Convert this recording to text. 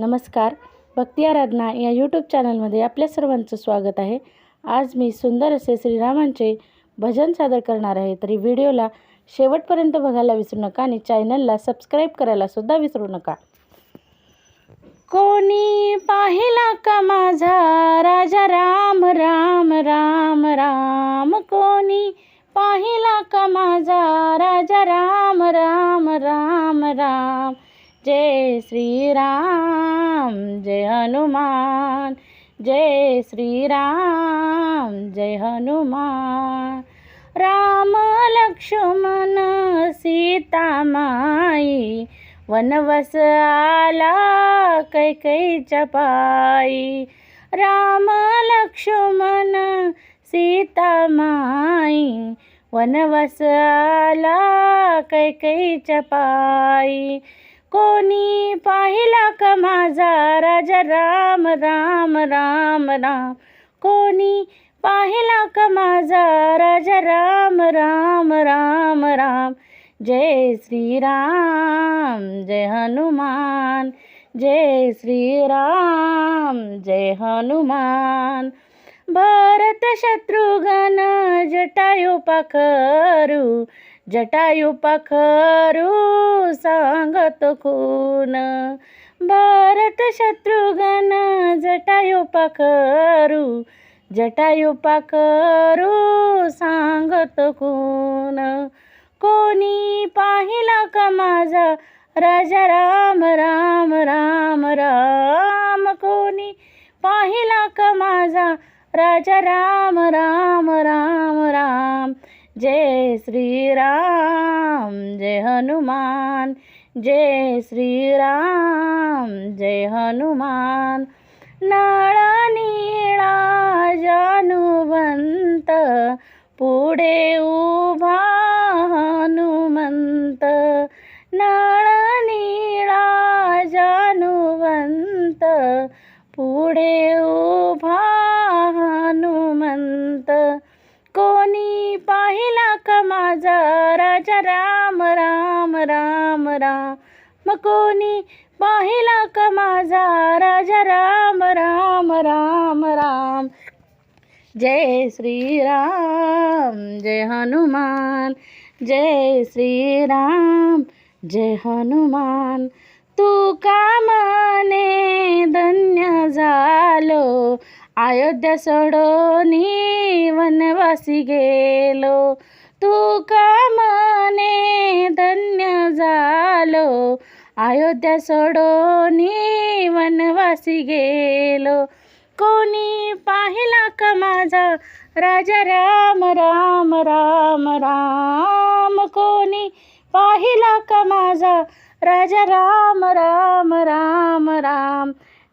नमस्कार. भक्ती आराधना या यूट्यूब चॅनलमध्ये आपल्या सर्वांचं स्वागत आहे. आज मी सुंदर असे श्रीरामांचे भजन सादर करणार आहे. तरी व्हिडिओला शेवटपर्यंत बघायला विसरू नका आणि चॅनलला सबस्क्राईब करायला सुद्धा विसरू नका. कोणी पाहिला का माझा राजा? राम राम राम राम. कोणी पाहिला का माझा राजा? राम राम राम राम. जय श्रीराम जय हनुमान जय श्रीराम जय हनुमान। राम लक्ष्मण सीता माई वनवस आला कैकईच्या पायी राम लक्ष्मण सीता माई वनवस आला कैकईच्या पायी पाहिला माझा राजा? राम राम राम राम. कोणी पाहिला का माझा राजा? राम राम राम राम. जय श्रीराम जय हनुमान. जय श्रीराम जय हनुमान. भरत शत्रुघ्न जटायु पाखरू. जटायु पाखरू सांगत खून. भरत शत्रुघ्न जटायु पाखरू जटायो पाखरू सांगत कोण कोणी पाहिला का माझा राजा? राम राम राम राम. कोणी पाहिला का माझा राजा? राम राम राम राम. जय श्रीराम जय हनुमान जय श्रीराम जय हनुमान। नाळा निळा जानुवंत पुढे उभा हनुमंत। नाळ निळा जानुवंत पुढे उभा हनुमंत। कोणी पाहिला का माझा राजा? राम राम राम राम. मकोनी कोणी पाहिला का माझा राजा? राम राम राम राम. जय श्रीराम जय हनुमान. जय श्रीराम जय हनुमान. तू का धन्य झालो. अयोध्या सोडोनी वनवासी गेलो. तू कामाने धन्य झालो? अयोध्या सोडोनी वनवासी गेलो. कोणी पाहिला का माझा? राजा राम राम राम राम. कोणी पाहिला का माझा? राजा राम राम राम राम.